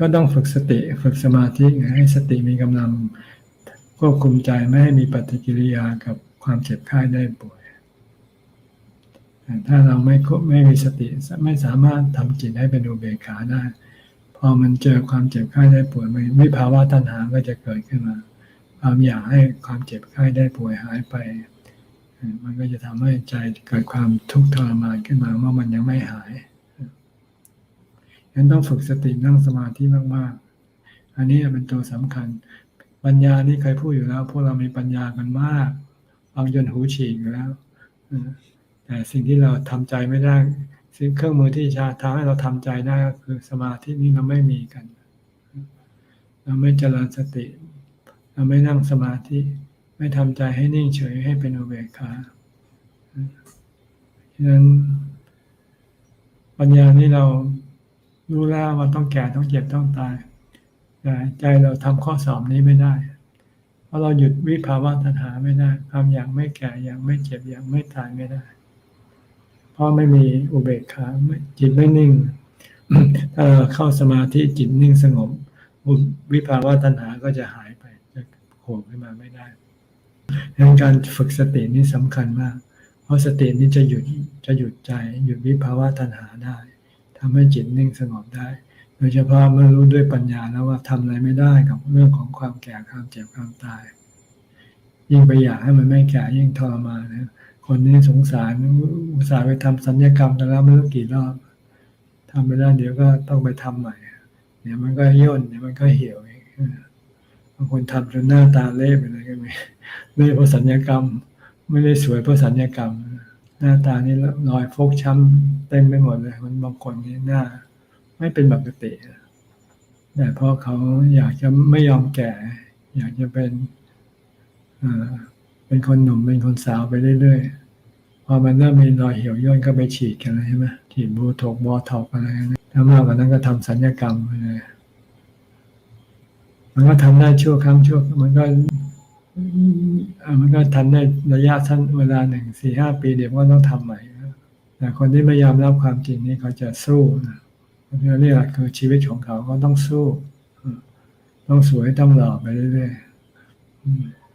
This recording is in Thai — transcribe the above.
ก็ต้องฝึกสติฝึกสมาธิให้สติมีกำลังควบคุมใจไม่ให้มีปฏิกิริยากับความเจ็บไข้ได้ป่วยแต่ถ้าเราไม่ไม่มีสติไม่สามารถทำจิตให้เป็นอุเบกขาได้ พอมันเจอความเจ็บไข้ได้ป่วยมันวิภาวะตัณหาก็จะเกิดขึ้นมา ความอยากให้ความเจ็บไข้ได้ป่วยหายไป มันก็จะทำให้ใจเกิดความทุกข์ทรมานขึ้นมาเมื่อมันยังไม่หาย งั้นต้องฝึกสตินั่งสมาธิมากๆ อันนี้เป็นตัวสำคัญ ปัญญานี่เคยพูดอยู่แล้ว พวกเรามีปัญญากันมากฟังจนหูฉีกอยู่แล้วแต่สิ่งที่เราทำใจไม่ได้สิ่งเครื่องมือที่จะทำให้เราทำใจได้ก็คือสมาธินี่เราไม่มีกัน เราไม่เจริญสติ เราไม่นั่งสมาธิ ไม่ทำใจให้นิ่งเฉยให้เป็นอุเบกขาฉะนั้นปัญญานี่เรา รู้แล้วว่าต้องแก่ต้องเจ็บต้องตายแต่ใจเราทำข้อสอบนี้ไม่ได้ เพราะเราหยุดวิภาวะตัณหาไม่ได้ความอยากไม่แก่อยากไม่เจ็บอยากไม่ตายไม่ได้ เพราะไม่มีอุเบกขาจิตไม่นิ่ง ถ้าเราเข้าสมาธิจิตนิ่งสงบวิภาวะตัณหาก็จะหายไปจะโผล่ขึ้นมาไม่ได้ดังการฝึกสตินี่สำคัญมาก เพราะสตินี้จะหยุดจะหยุดใจหยุดวิภาวะตัณหาได้ ทำให้จิตนิ่งสงบได้ โดยเฉพาะเมื่อรู้ด้วยปัญญาแล้วว่าทำอะไรไม่ได้กับเรื่องของความแก่ความเจ็บความตาย ยิ่งไปอยากให้มันไม่แก่ยิ่งทรมานนะคนนี้สงสารอุตส่าห์ไปทำสัญญกรรมแต่แล้วไม่รู้กี่รอบทำไปแล้วเดี๋ยวก็ต้องไปทำใหม่เดี๋ยวมันก็ย่นเดี๋ยวมันก็เหี่ยวอีกบางคนทำจนหน้าตาเละไปเลยก็มีเละเพราะสัญญกรรม ไม่ได้สวยเพราะสัญญกรรม หน้าตานี่รอยฟกช้ำเต็มไปหมดเลยมันบางคนนี่หน้า ไม่เป็นปกติแต่เพราะเขาอยากจะไม่ยอมแก่ อยากจะเป็นเป็นคนหนุ่มเป็นคนสาวไปเรื่อยๆพอมันเริ่มมีรอยเหี่ยวย่นก็ไปฉีดกันใช่ไหมฉีดบูทกบอทอกอะไรนะถ้ามากกว่านั้นก็ทำสัญญกรรมไปเลยมันก็ทำได้ชั่วครั้งชั่วมันก็ มันก็ทันได้ระยะสั้นเวลาหนึ่งสี่ห้าปีเดี๋ยวก็ต้องทำใหม่แต่คนที่ไม่ยอมรับความจริงนี่เขาจะสู้นะเรียกคือชีวิตของเขาเขาต้องสู้ ต้องสวยต้องหล่อไปเรื่อยๆ